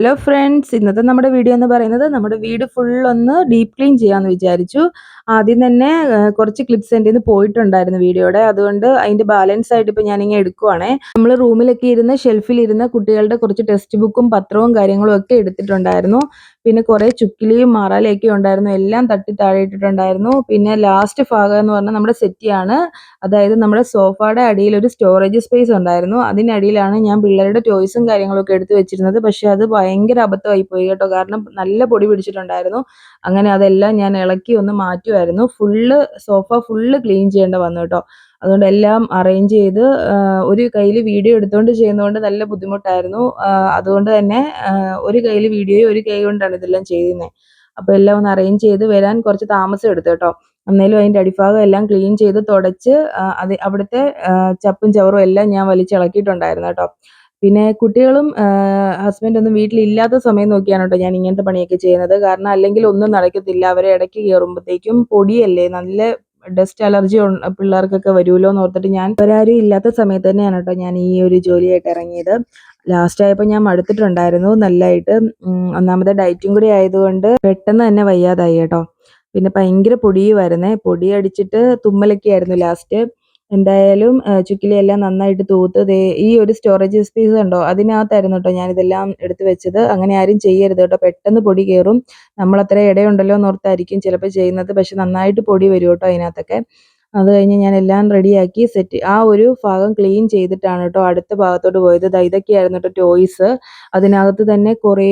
Hello friends ഇന്നത്തെ നമ്മുടെ video എന്ന് പറയുന്നത് നമ്മുടെ വീട് ഫുൾ ഒന്ന് ഡീപ്പ് ക്ലീൻ ചെയ്യാമെന്ന് വിചാരിച്ചു. ആദ്യം തന്നെ കുറച്ച് ക്ലിപ്സ് എന്റെ നിന്ന് പോയിട്ടുണ്ടായിരുന്നു വീഡിയോയുടെ. അതുകൊണ്ട് അതിന്റെ ബാലൻസ് ആയിട്ട് ഇപ്പോൾ ഞാനിങ്ങനെ എടുക്കുവാണേ. നമ്മൾ റൂമിലൊക്കെ ഇരുന്ന് ഷെൽഫിൽ ഇരുന്ന് കുട്ടികളുടെ കുറച്ച് ടെക്സ്റ്റ് ബുക്കും പത്രവും കാര്യങ്ങളും ഒക്കെ എടുത്തിട്ടുണ്ടായിരുന്നു. പിന്നെ കുറേ ചുക്കിലിയും മറാലയൊക്കെ ഉണ്ടായിരുന്നു. എല്ലാം തട്ടി താഴെ ഇട്ടിട്ടുണ്ടായിരുന്നു. പിന്നെ ലാസ്റ്റ് ഭാഗം എന്ന് പറഞ്ഞാൽ നമ്മുടെ സെറ്റിയാണ് അതായത് നമ്മുടെ സോഫയുടെ അടിയിൽ ഒരു സ്റ്റോറേജ് സ്പേസ് ഉണ്ടായിരുന്നു. അതിനടിയിലാണ് ഞാൻ പിള്ളേരുടെ ടോയ്സും കാര്യങ്ങളൊക്കെ എടുത്തു വെച്ചിരുന്നത്. പക്ഷെ അത് ഭയങ്കര അബദ്ധമായി പോയി കേട്ടോ. കാരണം നല്ല പൊടി പിടിച്ചിട്ടുണ്ടായിരുന്നു. അങ്ങനെ അതെല്ലാം ഞാൻ ഇളക്കി ഒന്ന് മാറ്റുമായിരുന്നു ഫുള്ള് സോഫ ഫുള്ള് ക്ലീൻ ചെയ്യേണ്ട വന്നു കേട്ടോ. അതുകൊണ്ട് എല്ലാം അറേഞ്ച് ചെയ്ത് ഒരു കയ്യിൽ വീഡിയോ എടുത്തുകൊണ്ട് ചെയ്യുന്നതുകൊണ്ട് നല്ല ബുദ്ധിമുട്ടായിരുന്നു. അതുകൊണ്ട് തന്നെ ഒരു കയ്യിൽ വീഡിയോയും ഒരു കൈ കൊണ്ടാണ് ഇതെല്ലാം ചെയ്യുന്നത് അപ്പോൾ എല്ലാം ഒന്ന് അറേഞ്ച് ചെയ്ത് വരാൻ കുറച്ച് താമസം എടുത്തു കേട്ടോ. അന്നേലും അതിന്റെ അടിഭാഗം എല്ലാം ക്ലീൻ ചെയ്ത് തുടച്ച് അത് അവിടുത്തെ ചപ്പും ചവറും എല്ലാം ഞാൻ വലിച്ചിളക്കിയിട്ടുണ്ടായിരുന്നു കേട്ടോ. പിന്നെ കുട്ടികളും ഹസ്ബൻഡ് ഒന്നും വീട്ടിലില്ലാത്ത സമയം നോക്കിയാണ് കേട്ടോ ഞാൻ ഇങ്ങനത്തെ പണിയൊക്കെ ചെയ്യുന്നത്. കാരണം അല്ലെങ്കിൽ ഒന്നും നടക്കത്തില്ല. അവരെ ഇടയ്ക്ക് കയറുമ്പോഴത്തേക്കും പൊടിയല്ലേ? നല്ല ഡസ്റ്റ് അലർജി പിള്ളേർക്കൊക്കെ വരുമല്ലോ എന്ന് ഓർത്തിട്ട് ഞാൻ ഒരാരും ഇല്ലാത്ത സമയത്ത് തന്നെയാണ് കേട്ടോ ഞാൻ ഈ ഒരു ജോലിയായിട്ട് ഇറങ്ങിയത്. ലാസ്റ്റ് ആയപ്പോൾ ഞാൻ മടുത്തിട്ടുണ്ടായിരുന്നു. നല്ലതായിട്ട് ഒന്നാമത്തെ ഡയറ്റും കൂടി ആയതുകൊണ്ട് പെട്ടെന്ന് തന്നെ വയ്യാതായി കേട്ടോ. പിന്നെ ഭയങ്കര പൊടിയുമായിരുന്നേ. പൊടി അടിച്ചിട്ട് തുമ്മലൊക്കെ ആയിരുന്നു ലാസ്റ്റ് എന്തായാലും ചുക്കിലിയെല്ലാം നന്നായിട്ട് തൂത്ത് ദേ ഈ ഒരു സ്റ്റോറേജ് സ്പേസ് ഉണ്ടോ അതിനകത്തായിരുന്നു കേട്ടോ ഞാനിതെല്ലാം എടുത്തു വെച്ചത്. അങ്ങനെ ആരും ചെയ്യരുത് കേട്ടോ പെട്ടെന്ന് പൊടി കയറും നമ്മളത്ര ഇടയുണ്ടല്ലോ എന്നോർത്തായിരിക്കും ചിലപ്പോൾ ചെയ്യുന്നത്. പക്ഷെ നന്നായിട്ട് പൊടി വരും കേട്ടോ അതിനകത്തൊക്കെ. അത് കഴിഞ്ഞ് ഞാൻ എല്ലാം റെഡിയാക്കി സെറ്റ് ആ ഒരു ഭാഗം ക്ലീൻ ചെയ്തിട്ടാണ് കേട്ടോ അടുത്ത ഭാഗത്തോട്ട് പോയത്. ദാ ഇതൊക്കെയായിരുന്നു കേട്ടോ ടോയ്സ്. അതിനകത്ത് തന്നെ കുറേ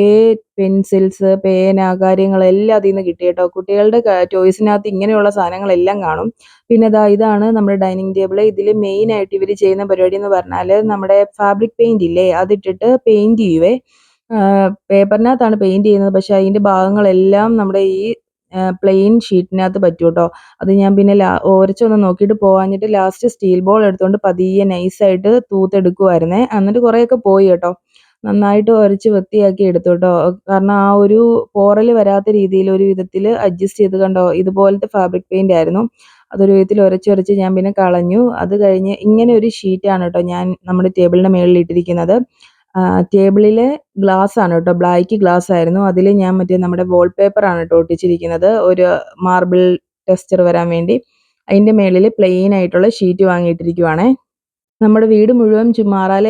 പെൻസിൽസ് പേന കാര്യങ്ങളെല്ലാം അതിൽ നിന്ന് കിട്ടി കേട്ടോ. കുട്ടികളുടെ ടോയ്സിനകത്ത് ഇങ്ങനെയുള്ള സാധനങ്ങളെല്ലാം കാണും. പിന്നെ ദാ ഇതാണ് നമ്മുടെ ഡൈനിങ് ടേബിൾ ഇതിൽ മെയിൻ ആയിട്ട് ഇവർ ചെയ്യുന്ന പരിപാടി എന്ന് പറഞ്ഞാൽ നമ്മുടെ ഫാബ്രിക് പെയിന്റ് ഇല്ലേ? അതിട്ടിട്ട് പെയിന്റ് ചെയ്യുവേ. പേപ്പറിനകത്താണ് പെയിന്റ് ചെയ്യുന്നത്. പക്ഷെ അതിന്റെ ഭാഗങ്ങളെല്ലാം നമ്മുടെ ഈ പ്ലെയിൻ ഷീറ്റിനകത്ത് പറ്റും കേട്ടോ അത് ഞാൻ പിന്നെ ലാ ഓരച്ചൊന്ന് നോക്കിയിട്ട് പോവാഞ്ഞിട്ട് ലാസ്റ്റ് സ്റ്റീൽ ബോൾ എടുത്തുകൊണ്ട് പതിയെ നൈസായിട്ട് തൂത്തെടുക്കുമായിരുന്നേ എന്നിട്ട് കുറേയൊക്കെ പോയി കേട്ടോ. നന്നായിട്ട് ഉരച്ച് വൃത്തിയാക്കി എടുത്തു കേട്ടോ. കാരണം ആ ഒരു പോറൽ വരാത്ത രീതിയിൽ ഒരു വിധത്തിൽ അഡ്ജസ്റ്റ് ചെയ്ത് കണ്ടോ ഇതുപോലത്തെ ഫാബ്രിക് പെയിന്റ് ആയിരുന്നു. അതൊരു വിധത്തിൽ ഉരച്ച് ഞാൻ പിന്നെ കളഞ്ഞു. അത് കഴിഞ്ഞ് ഇങ്ങനെ ഒരു ഷീറ്റാണ് കേട്ടോ ഞാൻ നമ്മുടെ ടേബിളിന്റെ മുകളിൽ ഇട്ടിരിക്കുന്നത്. ടേബിളിലെ ഗ്ലാസ് ആണ് കേട്ടോ. ബ്ലാക്ക് ഗ്ലാസ് ആയിരുന്നു അതിൽ ഞാൻ മറ്റേ നമ്മുടെ ആണ് കേട്ടോ ഒട്ടിച്ചിരിക്കുന്നത്. ഒരു മാർബിൾ ടെക്സ്ചർ വരാൻ വേണ്ടി. അതിന്റെ മേളിൽ പ്ലെയിൻ ആയിട്ടുള്ള ഷീറ്റ് വാങ്ങിയിട്ടിരിക്കുവാണേ. നമ്മുടെ വീട് മുഴുവൻ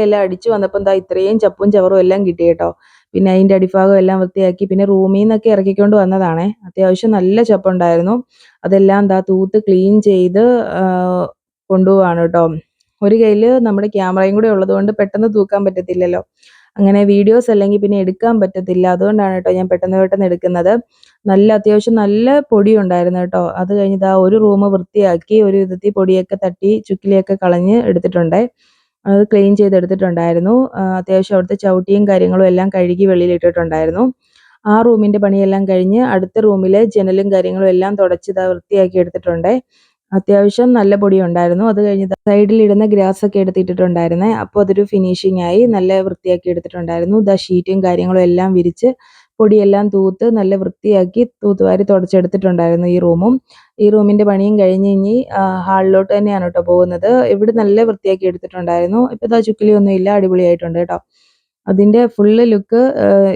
എല്ലാം അടിച്ചു വന്നപ്പോൾ എന്താ ഇത്രയും ചപ്പും ചവറും എല്ലാം കിട്ടി കേട്ടോ. പിന്നെ അതിന്റെ അടിഭാഗം എല്ലാം വൃത്തിയാക്കി. പിന്നെ റൂമിൽ നിന്നൊക്കെ ഇറക്കിക്കൊണ്ട് വന്നതാണേ. അത്യാവശ്യം നല്ല ചപ്പുണ്ടായിരുന്നു. അതെല്ലാം എന്താ തൂത്ത് ക്ലീൻ ചെയ്ത് കൊണ്ടുപോവാണ് കേട്ടോ. ഒരു കയ്യിൽ നമ്മുടെ ക്യാമറയും കൂടെ ഉള്ളതുകൊണ്ട് പെട്ടെന്ന് തൂക്കാൻ പറ്റത്തില്ലല്ലോ. അങ്ങനെ വീഡിയോസ് അല്ലെങ്കിൽ പിന്നെ എടുക്കാൻ പറ്റത്തില്ല. അതുകൊണ്ടാണ് കേട്ടോ ഞാൻ പെട്ടെന്ന് പെട്ടെന്ന് എടുക്കുന്നത്. നല്ല അത്യാവശ്യം നല്ല പൊടി ഉണ്ടായിരുന്നു കേട്ടോ. അത് കഴിഞ്ഞ് ആ ഒരു റൂം വൃത്തിയാക്കി ഒരു വിധത്തിൽ പൊടിയൊക്കെ തട്ടി ചുക്കിലിയൊക്കെ കളഞ്ഞ് എടുത്തിട്ടുണ്ട്. അത് ക്ലീൻ ചെയ്തെടുത്തിട്ടുണ്ടായിരുന്നു അത്യാവശ്യം അവിടുത്തെ ചവിട്ടിയും കാര്യങ്ങളും എല്ലാം കഴുകി വെളിയിലിട്ടിട്ടുണ്ടായിരുന്നു ആ റൂമിന്റെ പണിയെല്ലാം കഴിഞ്ഞ് അടുത്ത റൂമിലെ ജനലും കാര്യങ്ങളും എല്ലാം തുടച്ച് വൃത്തിയാക്കി എടുത്തിട്ടുണ്ട്. അത്യാവശ്യം നല്ല പൊടി ഉണ്ടായിരുന്നു അത് കഴിഞ്ഞ് സൈഡിൽ ഇടുന്ന ഗ്രാസ് ഒക്കെ എടുത്തിട്ടുണ്ടായിരുന്നേ അപ്പോൾ അതൊരു ഫിനിഷിംഗ് ആയി നല്ല വൃത്തിയാക്കി എടുത്തിട്ടുണ്ടായിരുന്നു. ദ ഷീറ്റും കാര്യങ്ങളും എല്ലാം വിരിച്ച് പൊടിയെല്ലാം തൂത്ത് നല്ല വൃത്തിയാക്കി തൂത്തുവാരി തുടച്ചെടുത്തിട്ടുണ്ടായിരുന്നു ഈ റൂമും. ഈ റൂമിന്റെ പണിയും കഴിഞ്ഞ് ഇനി ഹാളിലോട്ട് തന്നെയാണ് കേട്ടോ പോകുന്നത്. ഇവിടെ നല്ല വൃത്തിയാക്കി എടുത്തിട്ടുണ്ടായിരുന്നു. ഇപ്പോൾ ഇതാ ചുക്കിലിയൊന്നും ഇല്ല അടിപൊളിയായിട്ടുണ്ട് കേട്ടോ. അതിന്റെ ഫുള്ള് ലുക്ക്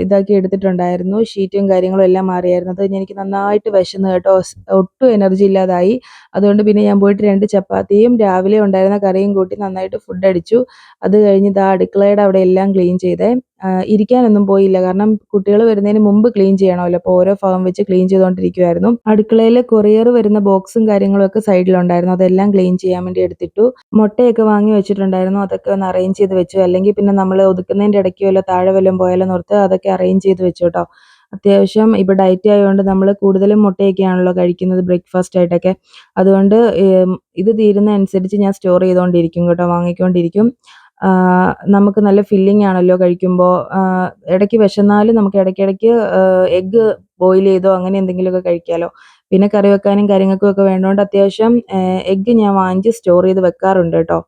ഇതാക്കി എടുത്തിട്ടുണ്ടായിരുന്നു. ഷീറ്റും കാര്യങ്ങളും എല്ലാം മാറിയായിരുന്നു. അത് എനിക്ക് നന്നായിട്ട് വിശന്നു കേട്ടോ. ഒട്ടും എനർജി ഇല്ലാതായി. അതുകൊണ്ട് പിന്നെ ഞാൻ പോയിട്ട് രണ്ട് ചപ്പാത്തിയും രാവിലെ ഉണ്ടായിരുന്ന കറിയും കൂട്ടി നന്നായിട്ട് ഫുഡ് അടിച്ചു. അത് കഴിഞ്ഞ് ഇതാ അടുക്കളയുടെ അവിടെ എല്ലാം ക്ലീൻ ചെയ്തേ. ഇരിക്കാനൊന്നും പോയില്ല. കാരണം കുട്ടികൾ വരുന്നതിന് മുമ്പ് ക്ലീൻ ചെയ്യണമല്ലോ. അപ്പോൾ ഓരോ ഫോം വെച്ച് ക്ലീൻ ചെയ്തുകൊണ്ടിരിക്കുമായിരുന്നു അടുക്കളയിൽ കൊറിയർ വരുന്ന ബോക്സും കാര്യങ്ങളും ഒക്കെ സൈഡിലുണ്ടായിരുന്നു. അതെല്ലാം ക്ലീൻ ചെയ്യാൻ വേണ്ടി എടുത്തിട്ടു. മുട്ടയൊക്കെ വാങ്ങി വെച്ചിട്ടുണ്ടായിരുന്നു. അതൊക്കെ ഒന്ന് അറേഞ്ച് ചെയ്ത് വെച്ചു. അല്ലെങ്കിൽ പിന്നെ നമ്മൾ ഒതുക്കുന്നതിന്റെ ഇടയ്ക്ക് വല്ല താഴെ വല്ലതും പോയാലോ നിർത്തുക അതൊക്കെ അറേഞ്ച് ചെയ്ത് വെച്ചു കേട്ടോ. അത്യാവശ്യം ഇപ്പോൾ ഡയറ്റ് ആയതുകൊണ്ട് നമ്മൾ കൂടുതലും മുട്ടയൊക്കെയാണല്ലോ കഴിക്കുന്നത് ബ്രേക്ക്ഫാസ്റ്റ് ആയിട്ടൊക്കെ. അതുകൊണ്ട് ഇത് തീരുന്ന അനുസരിച്ച് ഞാൻ സ്റ്റോർ ചെയ്തുകൊണ്ടിരിക്കും കേട്ടോ. വാങ്ങിക്കൊണ്ടിരിക്കും. നമുക്ക് നല്ല ഫില്ലിംഗ് ആണല്ലോ കഴിക്കുമ്പോൾ ഇടയ്ക്ക് വിശന്നാലും നമുക്ക് ഇടയ്ക്കിടയ്ക്ക് എഗ്ഗ് ബോയിൽ ചെയ്തോ അങ്ങനെ എന്തെങ്കിലുമൊക്കെ കഴിക്കാമല്ലോ പിന്നെ കറി വെക്കാനും കാര്യങ്ങൾക്കും ഒക്കെ വേണ്ടതുകൊണ്ട് അത്യാവശ്യം എഗ്ഗ് ഞാൻ വാങ്ങിച്ച് സ്റ്റോർ ചെയ്ത് വെക്കാറുണ്ട് കേട്ടോ.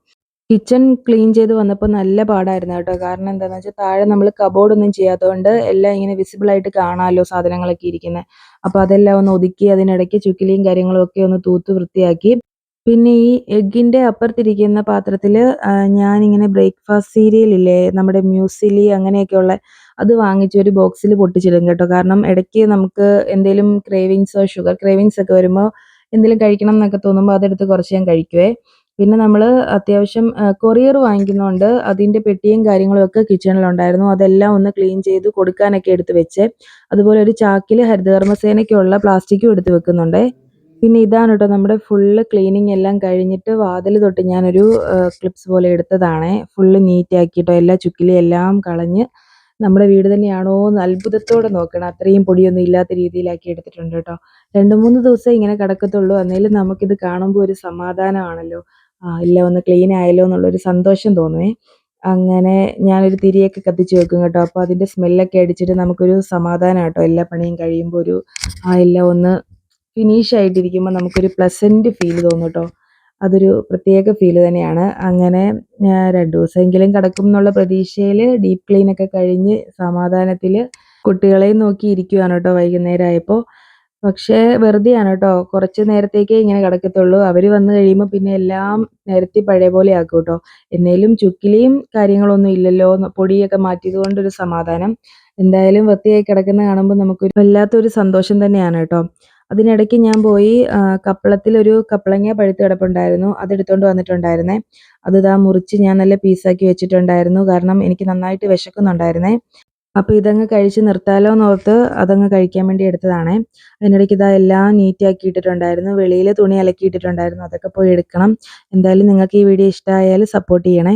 കിച്ചൺ ക്ലീൻ ചെയ്ത് വന്നപ്പോൾ നല്ല പാടായിരുന്നു കേട്ടോ. കാരണം എന്താണെന്ന് വെച്ചാൽ താഴെ നമ്മൾ കബോർഡൊന്നും ചെയ്യാത്തതുകൊണ്ട് എല്ലാം ഇങ്ങനെ വിസിബിൾ ആയിട്ട് കാണാമല്ലോ സാധനങ്ങളൊക്കെ ഇരിക്കുന്നത് അപ്പോൾ അതെല്ലാം ഒന്ന് ഒതുക്കി അതിനിടയ്ക്ക് ചുക്കിലിയും കാര്യങ്ങളും ഒക്കെ ഒന്ന് തൂത്ത് വൃത്തിയാക്കി പിന്നെ ഈ എഗ്ഗിന്റെ അപ്പുറത്തിരിക്കുന്ന പാത്രത്തിൽ ഞാൻ ഇങ്ങനെ ബ്രേക്ക്ഫാസ്റ്റ് സീരിയൽ ഇല്ലേ നമ്മുടെ മ്യൂസിലി അങ്ങനെയൊക്കെയുള്ള അത് വാങ്ങിച്ച് ഒരു ബോക്സിൽ പൊട്ടിച്ചിടും കേട്ടോ. കാരണം ഇടയ്ക്ക് നമുക്ക് എന്തെങ്കിലും ക്രേവിങ്സോ ഷുഗർ ക്രേവിങ്സ് ഒക്കെ വരുമ്പോൾ എന്തെങ്കിലും കഴിക്കണം എന്നൊക്കെ തോന്നുമ്പോൾ അതെടുത്ത് കുറച്ച് ഞാൻ കഴിക്കുവേ. പിന്നെ നമ്മൾ അത്യാവശ്യം കൊറിയർ വാങ്ങിക്കുന്നതുകൊണ്ട് അതിന്റെ പെട്ടിയും കാര്യങ്ങളും ഒക്കെ കിച്ചണിലുണ്ടായിരുന്നു. അതെല്ലാം ഒന്ന് ക്ലീൻ ചെയ്ത് കൊടുക്കാനൊക്കെ എടുത്ത് വെച്ച് അതുപോലെ ഒരു ചാക്കിൽ ഹരിതകർമ്മസേനയ്ക്കുള്ള പ്ലാസ്റ്റിക്കും എടുത്ത് വെക്കുന്നുണ്ട്. പിന്നെ ഇതാണ് കേട്ടോ നമ്മുടെ ഫുള്ള് ക്ലീനിങ് എല്ലാം കഴിഞ്ഞിട്ട് വാതിൽ തൊട്ട് ഞാനൊരു ക്ലിപ്സ് പോലെ എടുത്തതാണ്. ഫുള്ള് നീറ്റ് ആക്കിയിട്ടോ എല്ലാ ചുക്കിലും എല്ലാം കളഞ്ഞ് നമ്മുടെ വീട് തന്നെയാണോ എന്ന് അത്ഭുതത്തോടെ നോക്കണം. അത്രയും പൊടിയൊന്നും ഇല്ലാത്ത രീതിയിലാക്കി എടുത്തിട്ടുണ്ട് കേട്ടോ രണ്ട് മൂന്ന് ദിവസം ഇങ്ങനെ കിടക്കത്തുള്ളൂ. എന്നാലും നമുക്കിത് കാണുമ്പോൾ ഒരു സമാധാനമാണല്ലോ. ആ ഇല്ല ഒന്ന് ക്ലീൻ ആയല്ലോ എന്നുള്ളൊരു സന്തോഷം തോന്നുവേ. അങ്ങനെ ഞാനൊരു തിരിയൊക്കെ കത്തിച്ച് വെക്കും കേട്ടോ. അപ്പോൾ അതിന്റെ സ്മെല്ലൊക്കെ അടിച്ചിട്ട് നമുക്കൊരു സമാധാനം കേട്ടോ എല്ലാ പണിയും കഴിയുമ്പോൾ ഒരു ആ എല്ലാം ഒന്ന് ഫിനിഷ് ആയിട്ടിരിക്കുമ്പോൾ നമുക്കൊരു പ്ലസന്റ് ഫീൽ തോന്നും കേട്ടോ അതൊരു പ്രത്യേക ഫീൽ തന്നെയാണ്. അങ്ങനെ രണ്ട് ദിവസമെങ്കിലും കിടക്കും എന്നുള്ള പ്രതീക്ഷയിൽ ഡീപ്പ് ക്ലീൻ ഒക്കെ കഴിഞ്ഞ് സമാധാനത്തിൽ കുട്ടികളെയും നോക്കി ഇരിക്കുവാണ് കേട്ടോ വൈകുന്നേരം ആയപ്പോൾ പക്ഷേ വെറുതെയാണ് കേട്ടോ കുറച്ച് നേരത്തേക്കേ ഇങ്ങനെ കിടക്കത്തുള്ളൂ. അവർ വന്നു കഴിയുമ്പോൾ പിന്നെ എല്ലാം നേരത്തെ പഴയ പോലെ ആക്കും കേട്ടോ എന്നേലും ചുക്കിലിയും കാര്യങ്ങളൊന്നും ഇല്ലല്ലോ. പൊടിയൊക്കെ മാറ്റിയത് കൊണ്ടൊരു സമാധാനം. എന്തായാലും വൃത്തിയായി കിടക്കുന്ന കാണുമ്പോൾ നമുക്കൊരു വല്ലാത്തൊരു സന്തോഷം തന്നെയാണ് കേട്ടോ അതിനിടയ്ക്ക് ഞാൻ പോയി കപ്പളത്തിൽ കപ്പളത്തിലൊരു കപ്പളങ്ങ പഴുത്ത് കിടപ്പുണ്ടായിരുന്നു. അതെടുത്തുകൊണ്ട് വന്നിട്ടുണ്ടായിരുന്നേ. അത് ഇതാ മുറിച്ച് ഞാൻ നല്ല പീസാക്കി വെച്ചിട്ടുണ്ടായിരുന്നു. കാരണം എനിക്ക് നന്നായിട്ട് വിശക്കുന്നുണ്ടായിരുന്നേ. അപ്പോൾ ഇതങ്ങ് കഴിച്ച് നിർത്താലോ എന്നോർത്ത് അതങ്ങ് കഴിക്കാൻ വേണ്ടി എടുത്തതാണേ. അതിനിടയ്ക്ക് ഇതാ എല്ലാം നീറ്റാക്കി ഇട്ടിട്ടുണ്ടായിരുന്നു. വെളിയിൽ തുണി അലക്കി ഇട്ടിട്ടുണ്ടായിരുന്നു അതൊക്കെ പോയി എടുക്കണം. എന്തായാലും നിങ്ങൾക്ക് ഈ വീഡിയോ ഇഷ്ടമായാൽ സപ്പോർട്ട് ചെയ്യണേ.